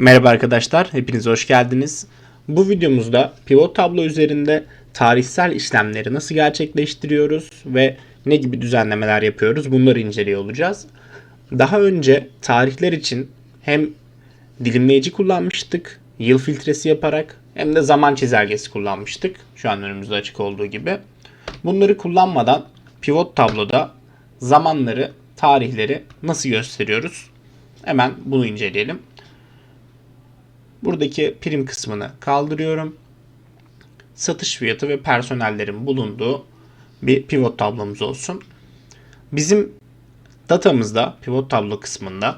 Merhaba arkadaşlar, hepiniz hoş geldiniz. Bu videomuzda pivot tablo üzerinde tarihsel işlemleri nasıl gerçekleştiriyoruz ve ne gibi düzenlemeler yapıyoruz bunları inceliyor olacağız. Daha önce tarihler için hem dilimleyici kullanmıştık, yıl filtresi yaparak hem de zaman çizelgesi kullanmıştık. Şu an önümüzde açık olduğu gibi. Bunları kullanmadan pivot tabloda zamanları, tarihleri nasıl gösteriyoruz? Hemen bunu inceleyelim. Buradaki prim kısmını kaldırıyorum. Satış fiyatı ve personellerin bulunduğu bir pivot tablomuz olsun. Bizim datamızda pivot tablo kısmında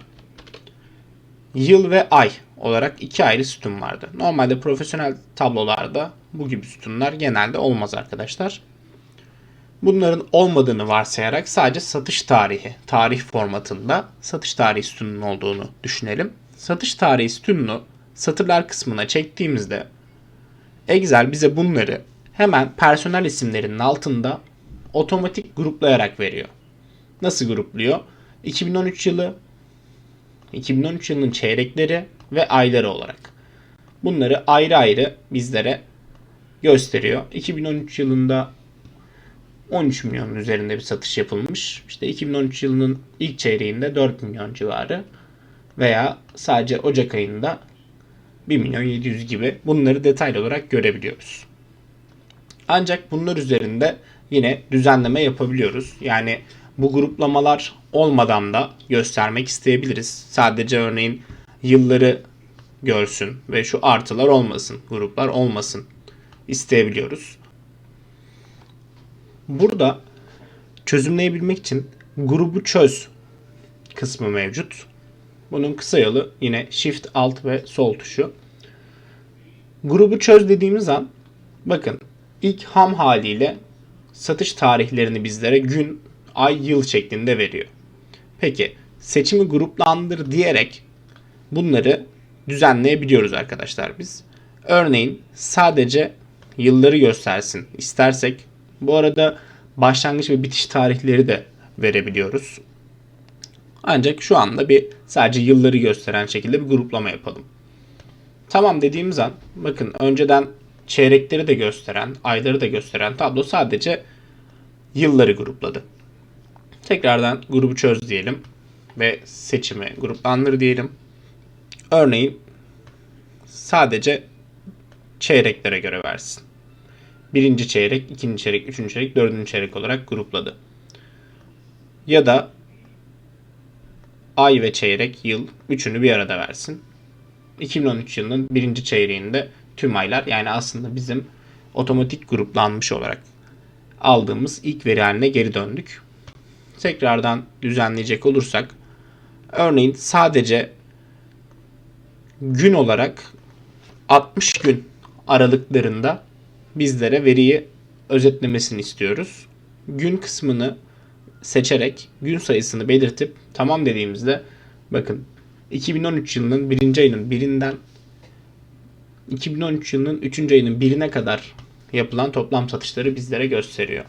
yıl ve ay olarak iki ayrı sütun vardı. Normalde profesyonel tablolarda bu gibi sütunlar genelde olmaz arkadaşlar. Bunların olmadığını varsayarak sadece satış tarihi, tarih formatında satış tarihi sütunun olduğunu düşünelim. Satış tarihi sütununu satırlar kısmına çektiğimizde Excel bize bunları hemen personel isimlerinin altında otomatik gruplayarak veriyor. Nasıl grupluyor? 2013 yılı, 2013 yılının çeyrekleri ve ayları olarak. Bunları ayrı ayrı bizlere gösteriyor. 2013 yılında 13 milyonun üzerinde bir satış yapılmış. İşte 2013 yılının ilk çeyreğinde 4 milyon civarı veya sadece Ocak ayında 1 milyon 700 gibi bunları detaylı olarak görebiliyoruz. Ancak bunlar üzerinde yine düzenleme yapabiliyoruz. Yani bu gruplamalar olmadan da göstermek isteyebiliriz. Sadece örneğin yılları görsün ve şu artılar olmasın, gruplar olmasın isteyebiliyoruz. Burada çözümleyebilmek için grubu çöz kısmı mevcut. Bunun kısa yolu yine Shift Alt ve Sol tuşu. Grubu çöz dediğimiz an bakın ilk ham haliyle satış tarihlerini bizlere gün, ay, yıl şeklinde veriyor. Peki seçimi gruplandır diyerek bunları düzenleyebiliyoruz arkadaşlar biz. Örneğin sadece yılları göstersin istersek bu arada başlangıç ve bitiş tarihleri de verebiliyoruz. Ancak şu anda bir sadece yılları gösteren şekilde bir gruplama yapalım. Tamam dediğimiz an bakın önceden çeyrekleri de gösteren, ayları da gösteren tablo sadece yılları grupladı. Tekrardan grubu çöz diyelim ve seçimi gruplandır diyelim. Örneğin sadece çeyreklere göre versin. Birinci çeyrek, ikinci çeyrek, üçüncü çeyrek, dördüncü çeyrek olarak grupladı. Ya da ay ve çeyrek, yıl üçünü bir arada versin. 2013 yılının birinci çeyreğinde tüm aylar yani aslında bizim otomatik gruplanmış olarak aldığımız ilk veri haline geri döndük. Tekrardan düzenleyecek olursak örneğin sadece gün olarak 60 gün aralıklarında bizlere veriyi özetlemesini istiyoruz. Gün kısmını seçerek gün sayısını belirtip tamam dediğimizde bakın 2013 yılının birinci ayının birinden 2013 yılının 3. ayının birine kadar yapılan toplam satışları bizlere gösteriyor.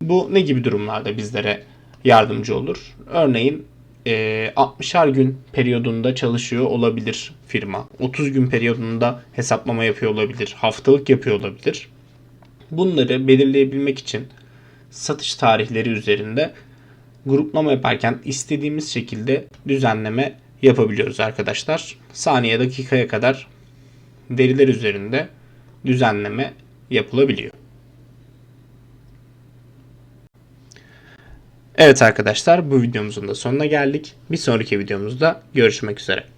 Bu ne gibi durumlarda bizlere yardımcı olur? Örneğin e, 60'ar gün periyodunda çalışıyor olabilir firma. 30 gün periyodunda hesaplama yapıyor olabilir. Haftalık yapıyor olabilir. Bunları belirleyebilmek için satış tarihleri üzerinde gruplama yaparken istediğimiz şekilde düzenleme yapabiliyoruz arkadaşlar. Saniye dakikaya kadar veriler üzerinde düzenleme yapılabiliyor. Evet arkadaşlar bu videomuzun da sonuna geldik. Bir sonraki videomuzda görüşmek üzere.